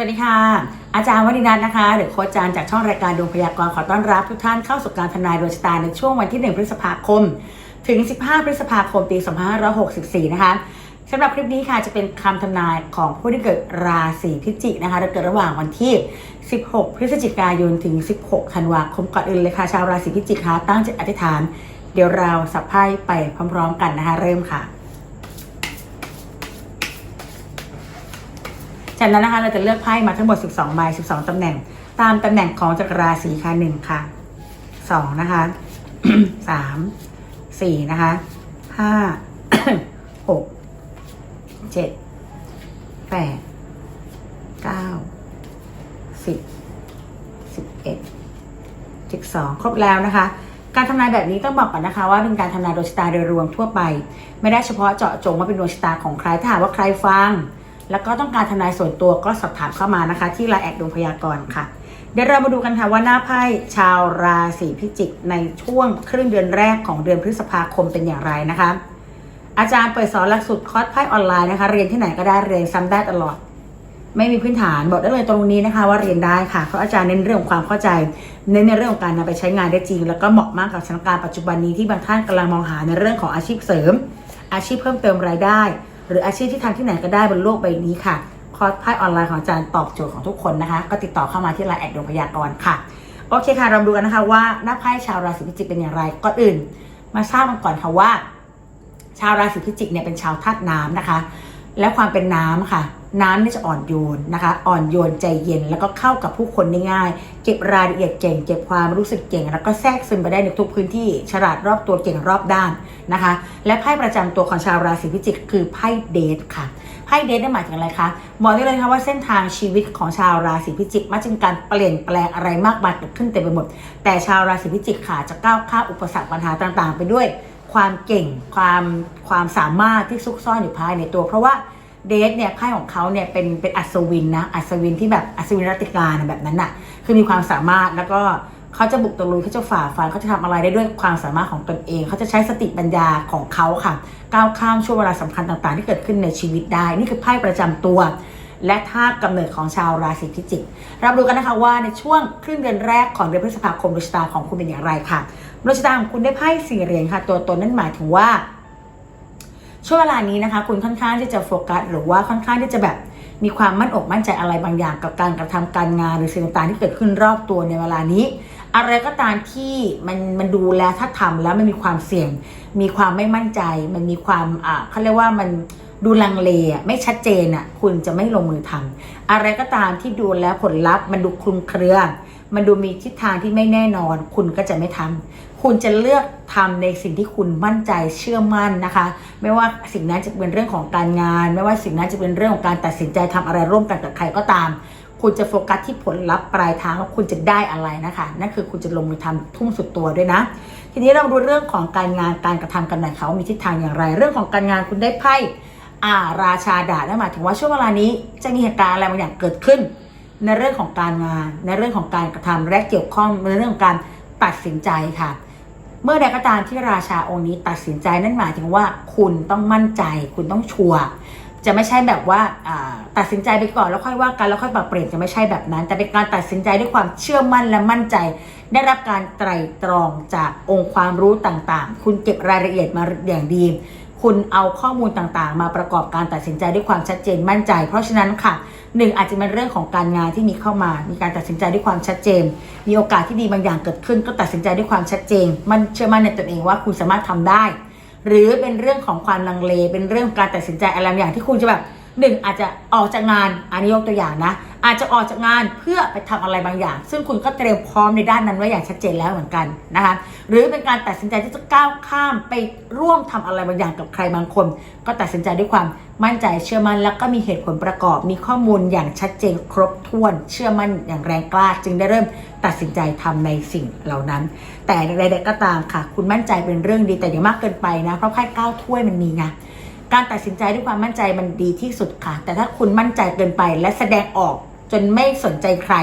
วัสดีค่ะ อาจารย์วนินันท์นะคะ หรือโค้ชจารย์จากช่องรายการดวงพยากรณ์ขอต้อนรับทุกท่านเข้าสู่การทำนายดวงชะตาในช่วงวันที่ 1 พฤษภาคม ถึง 15 พฤษภาคมปี 2564 นะคะสำหรับคลิปนี้ค่ะจะเป็นคำทำนายของผู้ที่เกิดราศีพิจิกนะคะและเกิดระหว่างวันที่ 16 พฤศจิกายนถึง 16 ธันวาคมก่อนอื่นเลยค่ะชาวราศีพิจิกคะตั้งจิตอธิษฐาน เดี๋ยวเราสับไพ่ไปพร้อม ๆ กันนะคะ เริ่มค่ะ จากนั้นนะคะเราจะเลือกไพ่มาทั้งหมด 12ใบ12ตำแหน่ง ตามตำแหน่งของจักรราศีค่ะ1ค่ะ2นะคะ3 4นะคะ5 6 7 8 9 10 11 12ครบแล้วนะคะ การทำนายแบบนี้ต้องบอกก่อนนะคะ ว่าเป็นการทำนายดวงชะตาโดยรวมทั่วไป ไม่ได้เฉพาะเจาะจงว่าเป็นดวงชะตาของใครถ้าหากว่าใครฟัง แล้วก็ต้องการทนายส่วนตัวก็สอบถามเข้ามานะคะ ที่ไลน์แอดดวงพยากรณ์ค่ะ เดี๋ยวเรามาดูกันค่ะว่าหน้าไพ่ชาวราศีพิจิกในช่วงครึ่งเดือนแรกของเดือนพฤษภาคมเป็นอย่างไรนะคะ อาจารย์เปิดสอนหลักสูตรคอร์สไพ่ออนไลน์นะคะ เรียนที่ไหนก็ได้เรียนซ้ำได้ตลอด ไม่มีพื้นฐานบอกได้เลยตรงนี้นะคะ ว่าเรียนได้ค่ะเพราะอาจารย์เน้นเรื่องของความเข้าใจเน้นในเรื่องของการนำไปใช้งานได้จริง แล้วก็เหมาะมากกับสถานการณ์ปัจจุบันนี้ที่บางท่านกำลังมองหาในเรื่องของอาชีพเสริม อาชีพเพิ่มเติมรายได้ หรืออาชีพที่ทำที่ไหนก็ได้บนโลกใบนี้ค่ะ คอร์สไพ่ออนไลน์ของอาจารย์ตอบโจทย์ของทุกคนนะคะ ก็ติดต่อเข้ามาที่ไลน์แอดดวงพยากรณ์ค่ะ โอเคค่ะ เราดูกันนะคะว่าหน้าไพ่ชาวราศีพิจิกเป็นอย่างไรก่อนอื่น มาทราบกันก่อนค่ะว่า ชาวราศีพิจิกเนี่ยเป็นชาวธาตุน้ำนะคะ และความเป็นน้ำค่ะ น้ำนี่จะอ่อนโยนนะคะ อ่อนโยนใจเย็นแล้วก็เข้ากับผู้คนได้ง่าย เก็บรายละเอียดเก่ง เก็บความรู้สึกเก่ง แล้วก็แทรกซึมไปได้ในทุกพื้นที่ ฉลาดรอบตัวเก่งรอบด้านนะคะ และไพ่ประจำตัวของชาวราศีพิจิกคือไพ่เดทค่ะไพ่เดทได้หมายถึงอะไรคะบอกได้เลยค่ะว่าเส้นทางชีวิตของชาวราศีพิจิกมักจะมีการเปลี่ยนแปลงอะไรมากมายเกิดขึ้นเต็มไปหมด แต่ชาวราศีพิจิกค่ะจะก้าวข้ามอุปสรรคปัญหาต่างๆ ไปด้วย ความเก่งความความสามารถที่ซุกซ่อนอยู่ภายในตัว เพราะว่า เดทเนี่ยไพ่ของเขาเนี่ยเป็นเป็นอัศวินนะอัศวินที่แบบอัศวินรัติการนะแบบนั้นน่ะ คือมีความสามารถแล้วก็เขาจะบุกตะลุยเขาจะฝ่าฟันเขาจะทำอะไรได้ด้วยความสามารถของตนเอง เขาจะใช้สติปัญญาของเขาค่ะ ก้าวข้ามช่วงเวลาสำคัญต่างๆ ที่เกิดขึ้นในชีวิตได้ นี่คือไพ่ประจำตัว และธาตุกำเนิดของชาวราศีพิจิกเราดูกันนะคะว่าในช่วงครึ่งเดือนแรกของเดือนพฤษภาคมดวงชะตาของคุณเป็นอย่างไรค่ะดวงชะตาของคุณได้ไพ่สี่เหรียญค่ะ ตัวตนนั่นหมายถึงว่า ช่วงเวลานี้นะคะคุณค่อนข้างที่จะโฟกัสหรือว่าค่อนข้างที่จะแบบมีความมั่นอกมั่นใจอะไรบางอย่างกับการกระทำการงานหรือสิ่งต่างๆที่เกิดขึ้นรอบตัวในเวลานี้ อะไรก็ตามที่มันมันดูแล้วถ้าทำแล้วมันมีความเสี่ยง มีความไม่มั่นใจ มันมีความอ่าเขาเรียกว่ามันดูลังเลอะไม่ชัดเจนอะคุณจะไม่ลงมือทำอะไรก็ตามที่ดูแล้วผลลัพธ์มันดูคลุมเครือมันดูมีทิศทางที่ไม่แน่นอน คุณก็จะไม่ทำ คุณจะเลือกทำในสิ่งที่คุณมั่นใจเชื่อมั่นนะคะ ไม่ว่าสิ่งนั้นจะเป็นเรื่องของการงาน ไม่ว่าสิ่งนั้นจะเป็นเรื่องของการตัดสินใจทำอะไรร่วมกันกับใครก็ตาม คุณจะโฟกัสที่ผลลัพธ์ปลายทางว่าคุณจะได้อะไรนะคะ นั่นคือคุณจะลงมือทำทุ่มสุดตัวด้วยนะ ทีนี้เราดูเรื่องของการงานการกระทำกันหน่อยค่ะว่ามีทิศทางอย่างไร เรื่องของการงานคุณได้ไพ่อาราชาดาบนั่นหมายถึงว่าช่วงเวลานี้จะมีเหตุการณ์อะไรบางอย่างเกิดขึ้น ในเรื่องของการงาน ในเรื่องของการกระทำและเกี่ยวข้องในเรื่องของการตัดสินใจค่ะ เมื่อใดก็ตามที่ราชาองค์นี้ตัดสินใจนั่นหมายถึงว่าคุณต้องมั่นใจ คุณต้องชัวร์จะไม่ใช่แบบว่าตัดสินใจไปก่อนแล้วค่อยว่ากันแล้วค่อยปรับเปลี่ยนจะไม่ใช่แบบนั้น แต่เป็นการตัดสินใจด้วยความเชื่อมั่นและมั่นใจ ได้รับการไตร่ตรองจากองค์ความรู้ต่างๆ คุณเก็บรายละเอียดมาอย่างดี คุณเอาข้อมูลต่างๆ มาประกอบการตัดสินใจด้วยความชัดเจนมั่นใจ เพราะฉะนั้นค่ะหนึ่งอาจจะเป็นเรื่องของการงานที่มีเข้ามา มีการตัดสินใจด้วยความชัดเจน มีโอกาสที่ดีบางอย่างเกิดขึ้น ก็ตัดสินใจด้วยความชัดเจน มันเชื่อมั่นในตนเองว่าคุณสามารถทำได้ หรือเป็นเรื่องของความลังเล เป็นเรื่องของการตัดสินใจอะไรบางอย่างที่คุณจะแบบหนึ่งอาจจะออกจากงานอันนี้ยกตัวอย่างนะ อาจจะออกจากงานเพื่อไปทำอะไรบางอย่าง ซึ่งคุณก็เตรียมพร้อมในด้านนั้นไว้อย่างชัดเจนแล้วเหมือนกันนะคะหรือเป็นการตัดสินใจที่จะก้าวข้ามไปร่วมทำอะไรบางอย่างกับใครบางคน ก็ตัดสินใจด้วยความมั่นใจเชื่อมั่นแล้วก็มีเหตุผลประกอบ มีข้อมูลอย่างชัดเจนครบถ้วน เชื่อมั่นอย่างแรงกล้า จึงได้เริ่มตัดสินใจทำในสิ่งเหล่านั้น แต่ใดๆก็ตามค่ะ คุณมั่นใจเป็นเรื่องดีแต่อย่ามากเกินไปนะเพราะไพ่ก้าวถ้วยมันมีไง การตัดสินใจด้วยความมั่นใจมันดีที่สุดค่ะ แต่ถ้าคุณมั่นใจเกินไปและแสดงออกจนไม่สนใจใคร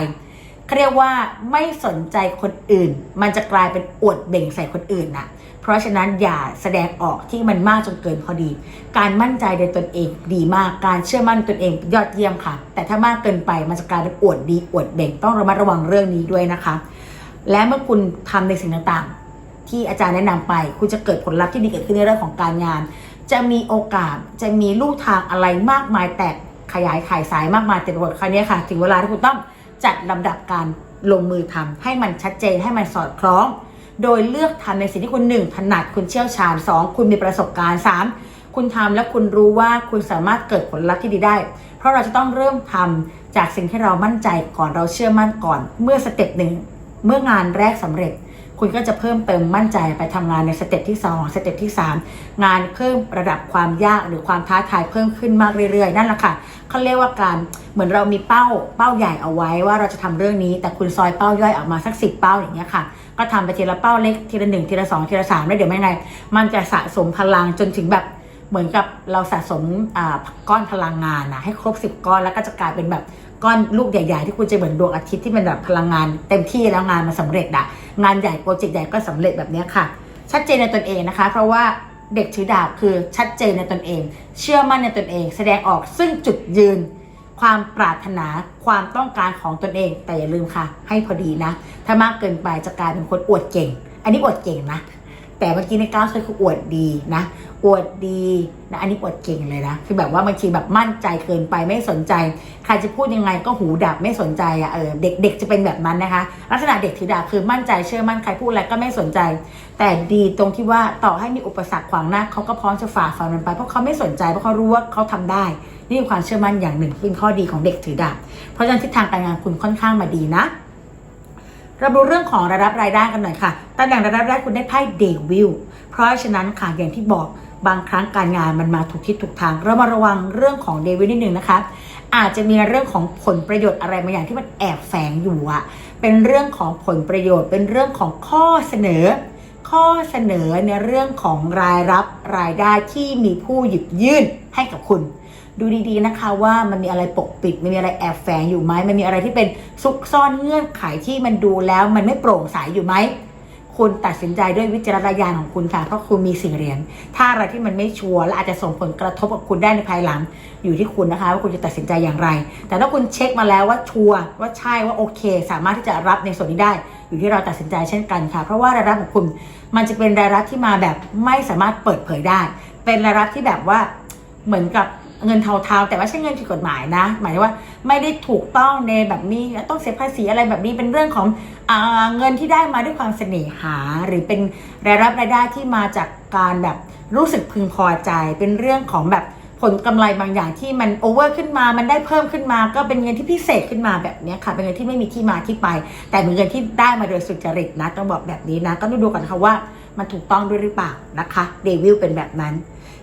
เขาเรียกว่าไม่สนใจคนอื่น มันจะกลายเป็นอวดเบ่งใส่คนอื่นนะเพราะฉะนั้นอย่าแสดงออกที่มันมากจนเกินพอดี การมั่นใจในตนเองดีมาก การเชื่อมั่นตนเองยอดเยี่ยมค่ะ แต่ถ้ามากเกินไปมันจะกลายเป็นอวดดีอวดเบ่งต้องระมัดระวังเรื่องนี้ด้วยนะคะ และเมื่อคุณทำในสิ่งต่างๆ ที่อาจารย์แนะนำไป คุณจะเกิดผลลัพธ์ที่ดีเกิดขึ้นในเรื่องของการงาน จะมีโอกาสจะมีลู่ทางอะไรมากมายแตกขยายขายสายมากมายเต็มไปหมดคราวนี้ค่ะ ถึงเวลาที่คุณต้องจัดลำดับการลงมือทำให้มันชัดเจนให้มันสอดคล้อง โดยเลือกทำในสิ่งที่คุณหนึ่งถนัดคุณเชี่ยวชาญสองคุณมีประสบการณ์สามคุณทำแล้วคุณรู้ว่าคุณสามารถเกิดผลลัพธ์ที่ดีได้ เพราะเราจะต้องเริ่มทำจากสิ่งที่เรามั่นใจก่อนเราเชื่อมั่นก่อน เมื่อสเต็ปหนึ่งเมื่องานแรกสำเร็จ คุณก็จะเพิ่มเติมมั่นใจไปทำงานในสเต็ปที่ 2 สเต็ปที่ 3 งานเพิ่มระดับความยากหรือความท้าทายเพิ่มขึ้นมากเรื่อยๆ นั่นแหละค่ะเขาเรียกว่าการเหมือนเรามีเป้าเป้าใหญ่เอาไว้ว่าเราจะทำเรื่องนี้ แต่คุณซอยเป้าย่อยออกมาสักสิบเป้าอย่างเงี้ยค่ะ ก็ทำไปทีละเป้าเล็กทีละหนึ่งทีละสองทีละสามแล้วเดี๋ยวไม่ไงมันจะสะสมพลังจนถึงแบบเหมือนกับเราสะสมอ่าก้อนพลังงานนะให้ครบสิบก้อนแล้วก็จะกลายเป็นแบบ ก้อนลูกใหญ่ ๆ ที่คุณจะเหมือนดวงอาทิตย์ที่เป็นแบบพลังงานเต็มที่แล้วงานมันสำเร็จอะงานใหญ่โปรเจกต์ใหญ่ก็สำเร็จแบบนี้ค่ะ ชัดเจนในตนเองนะคะ เพราะว่าเด็กถือดาบคือชัดเจนในตนเอง เชื่อมั่นในตนเอง แสดงออกซึ่งจุดยืน ความปรารถนาความต้องการของตนเอง แต่อย่าลืมค่ะ ให้พอดีนะ ถ้ามากเกินไปจะกลายเป็นคนอวดเก่ง อันนี้อวดเก่งนะ แต่เมื่อกี้ในก้าวคือคืออวดดีนะ อวดดีนะอันนี้อวดเก่งเลยนะ คือแบบว่าบางทีแบบมั่นใจเกินไปไม่สนใจ ใครจะพูดยังไงก็หูดับไม่สนใจอะเออเด็กเด็กจะเป็นแบบนั้นนะคะ ลักษณะเด็กถือดาบคือมั่นใจเชื่อมั่นใครพูดอะไรก็ไม่สนใจ แต่ดีตรงที่ว่าต่อให้มีอุปสรรคขวางหน้าเขาก็พร้อมจะฝ่าฟันมันไปเพราะเขาไม่สนใจเพราะเขารู้ว่าเขาทำได้ นี่คือความเชื่อมั่นอย่างหนึ่งเป็นข้อดีของเด็กถือดาบเพราะฉะนั้นทิศทางการงานคุณค่อนข้างมาดีนะ เราดูเรื่องของรายรับรายได้กันหน่อยค่ะตำแหน่งรายรับรายได้คุณได้ไพ่เดวิล เพราะฉะนั้นค่ะอย่างที่บอกบางครั้งการงานมันมาถูกทิศถูกทาง เรามาระวังเรื่องของเดวิลนิดนึงนะคะ อาจจะมีเรื่องของผลประโยชน์อะไรบางอย่างที่มันแอบแฝงอยู่อะเป็นเรื่องของผลประโยชน์ เป็นเรื่องของข้อเสนอ ข้อเสนอในเรื่องของรายรับรายได้ที่มีผู้หยิบยื่นให้กับคุณ ดูดีๆนะคะว่ามันมีอะไรปกปิดมันมีอะไรแอบแฝงอยู่ไหมมันมีอะไรที่เป็นซุกซ่อนเงื่อนไขที่มันดูแล้วมันไม่โปร่งใสอยู่ไหมคุณตัดสินใจด้วยวิจารณญาณของคุณค่ะเพราะคุณมีสิ่งเรียน ถ้าอะไรที่มันไม่ชัวร์และอาจจะส่งผลกระทบกับคุณได้ในภายหลัง อยู่ที่คุณนะคะว่าคุณจะตัดสินใจอย่างไร แต่ถ้าคุณเช็คมาแล้วว่าชัวร์ว่าใช่ว่าโอเค สามารถที่จะรับในส่วนนี้ได้ อยู่ที่เราตัดสินใจเช่นกันค่ะ เพราะว่ารายรับของคุณมันจะเป็นรายรับที่มาแบบไม่สามารถเปิดเผยได้ เป็นรายรับที่แบบว่าเหมือนกับ เงินเทาๆ แต่ว่าใช่เงินผิดกฎหมายนะ หมายว่าไม่ได้ถูกต้องในแบบนี้ต้องเสียภาษีอะไรแบบนี้เป็นเรื่องของอเงินที่ได้มาด้วยความเสน่หา หรือเป็นรายรับรายได้ที่มาจากการแบบรู้สึกพึงพอใจ เป็นเรื่องของแบบผลกำไรบางอย่างที่มันโอเวอร์ขึ้นมา มันได้เพิ่มขึ้นมา ก็เป็นเงินที่พิเศษขึ้นมาแบบนี้ค่ะ เป็นเงินที่ไม่มีที่มาที่ไป แต่เป็นเงินที่ได้มาโดยสุจริตนะ ต้องบอกแบบนี้นะ ก็ต้องดูกันค่ะว่ามันถูกต้องด้วยหรือเปล่านะคะ เดวิลเป็นแบบนั้น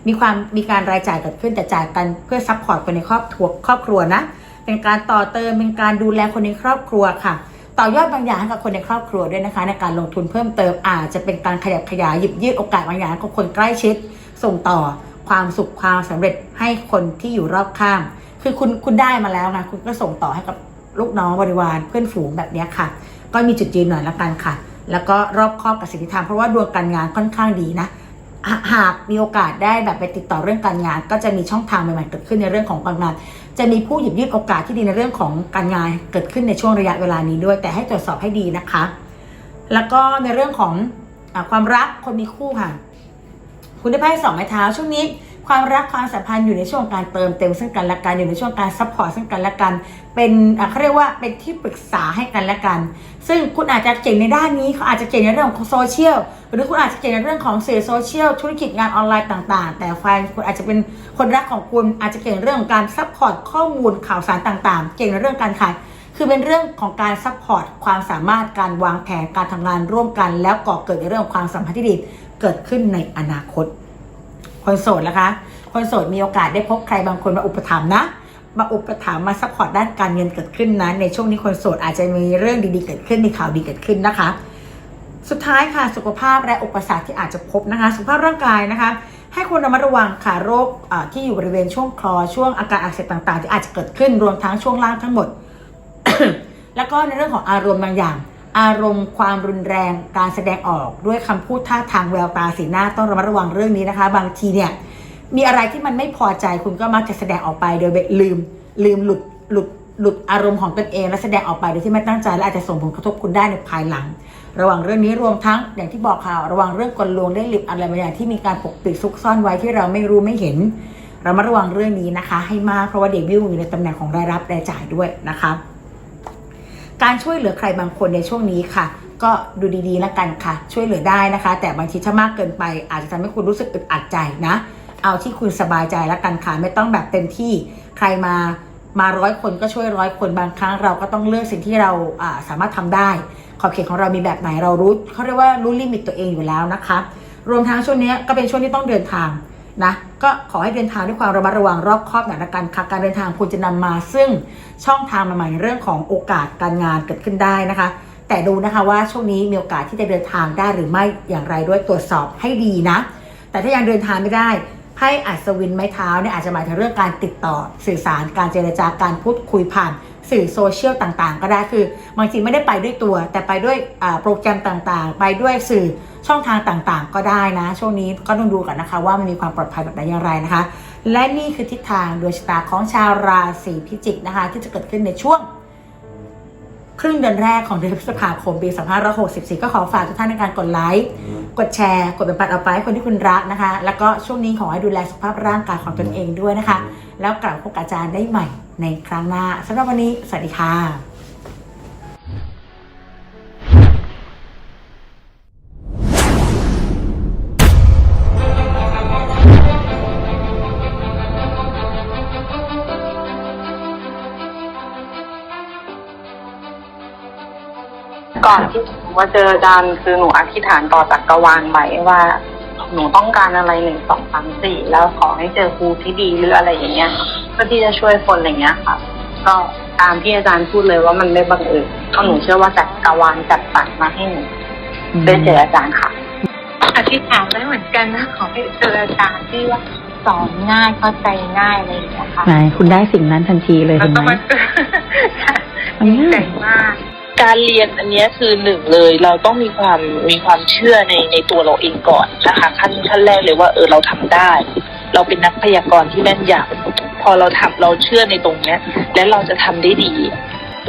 มีความมีการรายจ่ายเกิดขึ้นแต่จ่ายกันเพื่อซัพพอร์ตคนในครอบครัวครอบครัวนะ เป็นการต่อเติมเป็นการดูแลคนในครอบครัวค่ะ ต่อยอดบางอย่างให้กับคนในครอบครัวด้วยนะคะ ในการลงทุนเพิ่มเติมอาจจะเป็นการขยับขยายหยิบยืดโอกาสบางอย่างให้กับคนใกล้ชิด ส่งต่อความสุขความสำเร็จให้คนที่อยู่รอบข้าง คือคุณคุณได้มาแล้วนะคุณก็ส่งต่อให้กับลูกน้องบริวารเพื่อนฝูงแบบนี้ค่ะ ก็มีจุดยืนหน่อยละกันค่ะ แล้วก็รอบครอบกับสิ่งที่ทำเพราะว่าดวงการงานค่อนข้างดีนะ หากมีโอกาสได้แบบไปติดต่อเรื่องการงาน ก็จะมีช่องทางใหม่ๆเกิดขึ้นในเรื่องของการงาน จะมีผู้หยิบยื่นโอกาสที่ดีในเรื่องของการงานเกิดขึ้นในช่วงระยะเวลานี้ด้วย แต่ให้ตรวจสอบให้ดีนะคะ แล้วก็ในเรื่องของอความรักคนมีคู่ค่ะ คุณได้ไพ่สองไม้เท้าช่วงนี้ ความรักความสัมพันธ์อยู่ในช่วงการเติมเต็มซึ่งกันและกันอยู่ในช่วงการซัพพอร์ตซึ่งกันและกัน เป็นเขาเรียกว่าเป็นที่ปรึกษาให้กันและกัน ซึ่งคุณอาจจะเก่งในด้านนี้เขาอาจจะเก่งในเรื่องของโซเชียลหรือคุณอาจจะเก่งในเรื่องของสื่อโซเชียลธุรกิจงานออนไลน์ต่าง ๆ แต่แฟนคุณอาจจะเป็นคนรักของคุณอาจจะเก่งเรื่องของการซัพพอร์ตข้อมูลข่าวสารต่างๆ เก่งในเรื่องการขายคือเป็นเรื่องของการซัพพอร์ตความสามารถการวางแผนการทำงานร่วมกัน แล้วก่อเกิดในเรื่องของความสัมพันธ์ที่ดีเกิดขึ้นในอนาคต คนโสดนะคะ คนโสดมีโอกาสได้พบใครบางคนมาอุปถัมภ์นะ มาอุปถัมภ์มาซัพพอร์ตด้านการเงินเกิดขึ้นนะ ในช่วงนี้คนโสดอาจจะมีเรื่องดีๆเกิดขึ้น มีข่าวดีเกิดขึ้นนะคะ สุดท้ายค่ะสุขภาพและอุปสรรคที่อาจจะพบนะคะ สุขภาพร่างกายนะคะ ให้คุณระมัดระวังค่ะโรคที่อยู่บริเวณช่วงคลอช่วงอาการอักเสบต่างๆ ที่อาจจะเกิดขึ้นรวมทั้งช่วงล่างทั้งหมด แล้วก็ในเรื่องของอารมณ์บางอย่าง อารมณ์ความรุนแรงการแสดงออกด้วยคำพูดท่าทางแววตาสีหน้าต้องระมัดระวังเรื่องนี้นะคะ บางทีเนี่ยมีอะไรที่มันไม่พอใจคุณก็มักจะแสดงออกไปโดยลืมลืมหลุดหลุดหลุดอารมณ์ของตนเอง และแสดงออกไปโดยที่ไม่ตั้งใจและอาจจะส่งผลกระทบคุณได้ในภายหลัง ระว่างเรื่องนี้รวมทั้งอย่างที่บอกค่ะระวังเรื่องกลลวงได้หลิบอะไรบางอย่างที่มีการปกปิดซุกซ่อนไว้ที่เราไม่รู้ไม่เห็นเรามาระวังเรื่องนี้นะคะ ให้มากเพราะว่าเดวิลอยู่ในตำแหน่งของรายรับรายจ่ายด้วยนะคะ การช่วยเหลือใครบางคนในช่วงนี้ค่ะ ก็ดูดีๆแล้วกันค่ะ ช่วยเหลือได้นะคะ แต่บางทีถ้ามากเกินไป อาจจะทำให้คุณรู้สึกอึดอัดใจนะ เอาที่คุณสบายใจแล้วกันค่ะ ไม่ต้องแบบเต็มที่ใครมามาร้อยคนก็ช่วยร้อยคนบางครั้งเราก็ต้องเลือกสิ่งที่เราาสามารถทำได้ ขอบเขตของเรามีแบบไหนเรารู้เขาเรียกว่ารู้ลิมิตตัวเองอยู่แล้วนะคะ รวมทั้งช่วงนี้ก็เป็นช่วงที่ต้องเดินทาง นะก็ขอให้เดินทางด้วยความระมัดระวังรอบคอบหน่อยละกันค่ะการเดินทางคุณจะนำมาซึ่งช่องทางใหม่ๆในเรื่องของโอกาสการงานเกิดขึ้นได้นะคะ แต่ดูนะคะว่าช่วงนี้มีโอกาสที่จะเดินทางได้หรือไม่อย่างไรด้วยตรวจสอบให้ดีนะ แต่ถ้ายังเดินทางไม่ได้ไพ่อัศวินไม้เท้าเนี่ยอาจจะหมายถึงเรื่องการติดต่อสื่อสารการเจรจาการพูดคุยผ่าน สื่อโซเชียลต่างๆ ก็ได้คือบางทีไม่ได้ไปด้วยตัว แต่ไปด้วยโปรแกรมต่างๆ ไปด้วยสื่อช่องทางต่างๆ ก็ได้นะ ช่วงนี้ก็ต้องดูกันนะคะ ว่ามันมีความปลอดภัยแบบไหนอย่างไรนะคะ และนี่คือทิศทางดวงชะตาของชาวราศีพิจิกนะคะ ที่จะเกิดขึ้นในช่วงครึ่งเดือนแรกของเดือนพฤษภาคมปี 2564 ก็ขอฝากทุกท่านในการกดไลค์ กดแชร์ กดเป็นปัดเอาไปให้คนที่คุณรักนะคะ แล้วก็ช่วงนี้ขอให้ดูแลสุขภาพร่างกายของตนเองด้วยนะคะ แล้วกลับพบกับอาจารย์ได้ใหม่ในครั้งหน้าสำหรับวันนี้ สวัสดีค่ะก่อนที่หนูมาเจออาจารย์คือหนูอธิษฐานต่อจักรวาลไว้ว่า หนูต้องการอะไรหนึ่งสองสามสี่แล้วขอให้เจอครูที่ดีหรืออะไรอย่างเงี้ยเพื่อที่จะช่วยคนอะไรเงี้ยค่ะ ก็ตามที่อาจารย์พูดเลยว่ามันไม่บังเอิญเพราะหนูเชื่อว่าจักรวาลจัดสรรมาให้หนูได้เจออาจารย์ค่ะอธิษฐานไว้เหมือนกันนะขอให้เจออาจารย์ที่ว่าสอนง่ายเข้าใจง่ายอะไรอย่างเงี้ยค่ะไหนคุณได้สิ่งนั้นทันทีเลยแล้วเห็นก็ไหมมาเจอมันดีง่ายใจมาก การเรียนอันนี้คือหนึ่งเลยเราต้องมีความมีความเชื่อในในตัวเราเองก่อนนะคะขั้นขั้นแรกเลยว่าเออเราทำได้ เราเป็นนักพยากรณ์ที่แม่นยำพอเราทำเราเชื่อในตรงเนี้ย และเราจะทำได้ดี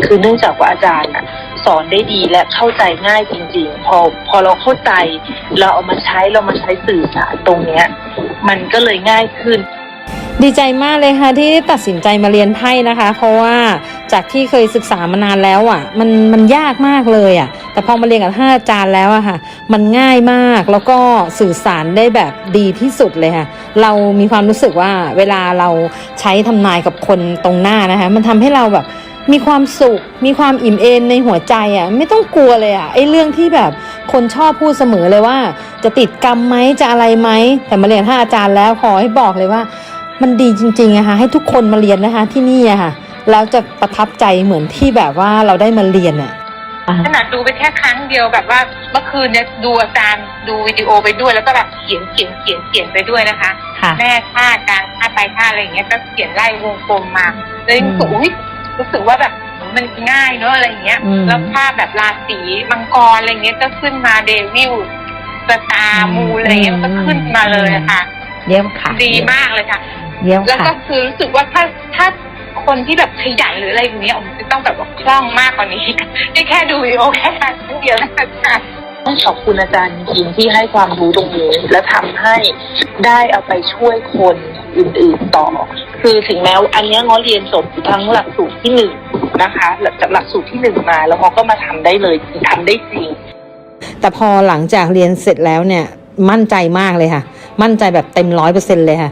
คือเนื่องจากว่าอาจารย์น่ะสอนได้ดีและเข้าใจง่ายจริง ๆ พอพอเราเข้าใจ เราเอามาใช้เรามาใช้สื่อสารตรงเนี้ย มันก็เลยง่ายขึ้นดีใจมากเลยค่ะที่ตัดสินใจมาเรียนไพ่นะคะ เพราะว่า จากที่เคยศึกษามานานแล้วอะ มันมันยากมากเลยอะ แต่พอมาเรียนกับท่านอาจารย์แล้วอะค่ะ มันง่ายมากแล้วก็สื่อสารได้แบบดีที่สุดเลยค่ะ เรามีความรู้สึกว่าเวลาเราใช้ทำนายกับคนตรงหน้านะคะ มันทำให้เราแบบมีความสุข มีความอิ่มเอมในหัวใจอะ ไม่ต้องกลัวเลยอะไอ้เรื่องที่แบบคนชอบพูดเสมอเลยว่า จะติดกรรมไหมจะอะไรไหมแต่มาเรียนท่านอาจารย์แล้วขอให้บอกเลยว่า มันดีจริงๆอะค่ะให้ทุกคนมาเรียนนะคะที่นี่อะค่ะ แล้วจะประทับใจเหมือนที่แบบว่าเราได้มาเรียนอะขนาดดูไปแค่ครั้งเดียวแบบว่าเมื่อคืนเนี่ยดูอาจารย์ดูวิดีโอไปด้วย แล้วก็แบบเขียนเขียนเขียนเขียนไปด้วยนะคะค่ะแม่ท่ากลางท่าไปท่าอะไรอย่างเงี้ยก็เขียนไล่วงกลมมาเลยรู้สึกอุ๊ยรู้สึกว่าแบบมันง่ายเนอะอะไรอย่างเงี้ยอืมแล้วภาพแบบราศีมังกรอะไรเงี้ยก็ขึ้นมาเดวิลสตาร์มูอะไรเงี้ยมันก็ขึ้นมาเลยอะค่ะ เยี่ยมค่ะ ดีมากเลยค่ะ เยี่ยมแล้วค่ะก็คือรู้สึกว่าถ้าถ้า คนที่แบบขยันหรืออะไรอย่างเงี้ยผมจะต้องแบบว่าคล่องมากกว่านี้นี่แค่ดูวิดีโอแค่ครั้งเดียวนะคะต้องขอบคุณอาจารย์จริงๆที่ให้ความรู้ตรงนี้ และทำให้ได้เอาไปช่วยคนอื่นๆต่อ คือถึงแม้ว่าอันเนี้ยง้อเรียนจบทั้งหลักสูตรที่หนึ่งนะคะจากหลักสูตรที่หนึ่งมาแล้วง้อก็มาทำได้เลยทำได้จริง แต่พอหลังจากเรียนเสร็จแล้วเนี่ยมั่นใจมากเลยค่ะ มั่นใจแบบเต็มร้อยเปอร์เซ็นเลยค่ะ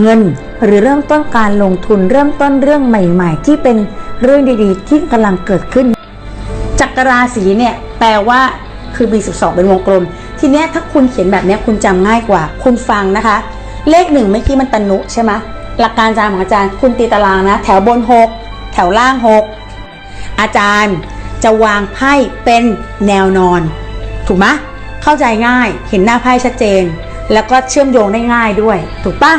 เงินหรือเริ่มต้นการลงทุนเริ่มต้นเรื่องใหม่ ๆ ที่เป็นเรื่องดีๆ ที่กำลังเกิดขึ้น จักรราศีเนี่ยแปลว่าคือ B12 เป็นวงกลม ทีเนี้ยถ้าคุณเขียนแบบเนี้ยคุณจำง่ายกว่า คุณฟังนะคะ เลขหนึ่งเมื่อกี้มันตนุใช่ไหมหลักการอาจารย์ของอาจารย์คุณตีตารางนะ แถวบน 6 แถวล่าง 6 อาจารย์จะวางไพ่เป็นแนวนอน ถูกไหมเข้าใจง่ายเห็นหน้าไพ่ชัดเจน แล้วก็เชื่อมโยงได้ง่ายด้วย ถูกปะ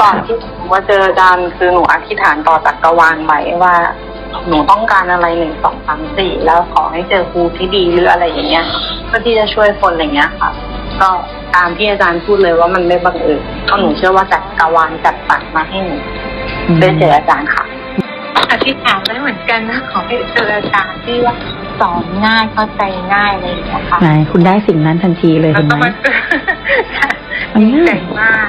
ก่อนที่หนูมาเจออาจารย์คือหนูอธิษฐานต่อจักรวาลไว้ว่า หนูต้องการอะไรหนึ่งสองสามสี่แล้วขอให้เจอครูที่ดีหรืออะไรอย่างเงี้ยเพื่อที่จะช่วยคนอะไรเงี้ยค่ะ ก็ตามที่อาจารย์พูดเลยว่ามันไม่บังเอิญเพราะหนูเชื่อว่าจักรวาลจัดสรรมาให้หนูได้เจออาจารย์ค่ะอธิษฐานไว้เหมือนกันนะขอให้เจออาจารย์ที่ว่าสอนง่ายเข้าใจง่ายอะไรอย่างเงี้ยค่ะไหนคุณได้สิ่งนั้นทันทีเลยแล้วเห็นก็ไหมมาเจอมันดีง่ายใจมาก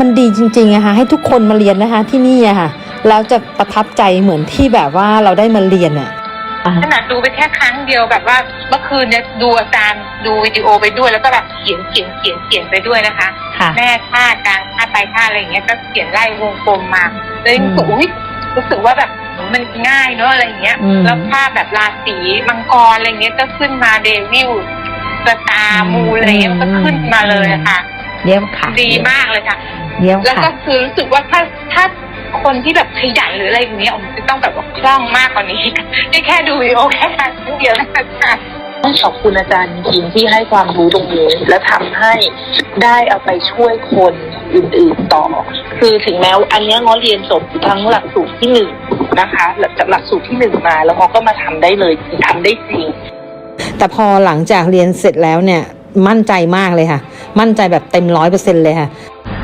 มันดีจริงๆอะค่ะให้ทุกคนมาเรียนนะคะ ที่นี่อะค่ะแล้วจะประทับใจเหมือนที่แบบว่าเราได้มาเรียนอะขนาดดูไปแค่ครั้งเดียวแบบว่าเมื่อคืนเนี่ยดูอาจารย์ดูวิดีโอไปด้วย แล้วก็แบบเขียนเขียนเขียนเขียนไปด้วยนะคะค่ะแม่ค่ากลางค่าไปค่าอะไรอย่างเงี้ยก็เขียนไล่วงกลมมาเลยรู้สึกอุ้ยรู้สึกว่าแบบมันง่ายเนอะอะไรอย่างเงี้ยอืมแล้วภาพแบบราศีมังกรอะไรเงี้ยก็ขึ้นมาเดวิลสตาร์มูลอะไรเงี้ยมันก็ขึ้นมาเลยอะค่ะเยี่ยมค่ะ ดีมากเลยค่ะ เยี่ยมแล้วค่ะก็คือรู้สึกว่าถ้าถ้าคนที่แบบขยันหรืออะไรอย่างเงี้ยผมจะต้องแบบว่าคล่องมากกว่านี้นี่แค่ดูวิดีโอแค่ครั้งเดียวนะคะ ต้องขอบคุณอาจารย์จริงๆที่ให้ความรู้ตรงนี้ และทำให้ได้เอาไปช่วยคนอื่นๆต่อ คือถึงแม้ว่าอันเนี้ยง้อเรียนจบทั้งหลักสูตรที่หนึ่งนะคะหลังจากหลักสูตรที่หนึ่งมา แล้วเขาก็มาทำได้เลยทำได้จริง แต่พอหลังจากเรียนเสร็จแล้วเนี่ย มั่นใจมากเลยค่ะ มั่นใจแบบเต็มร้อยเปอร์เซ็นเลยค่ะ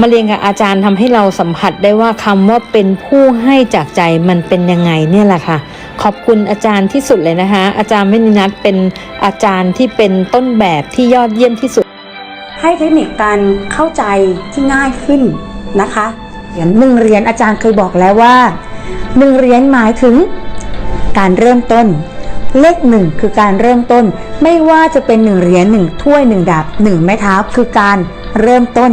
มาเรียนกับอาจารย์ทำให้เราสัมผัสได้ว่าคำว่าเป็นผู้ให้จากใจมันเป็นยังไงเนี่ยแหละค่ะ ขอบคุณอาจารย์ที่สุดเลยนะคะ อาจารย์มณีนัทเป็นอาจารย์ที่เป็นต้นแบบที่ยอดเยี่ยมที่สุด ให้เทคนิคการเข้าใจที่ง่ายขึ้นนะคะอย่างหนึ่งเหรียญอาจารย์เคยบอกแล้วว่าหนึ่งเหรียญหมายถึงการเริ่มต้น เลขหนึ่งคือการเริ่มต้น ไม่ว่าจะเป็นหนึ่งเหรียญหนึ่งถ้วยหนึ่งดาบหนึ่งไม้เท้าคือการเริ่มต้น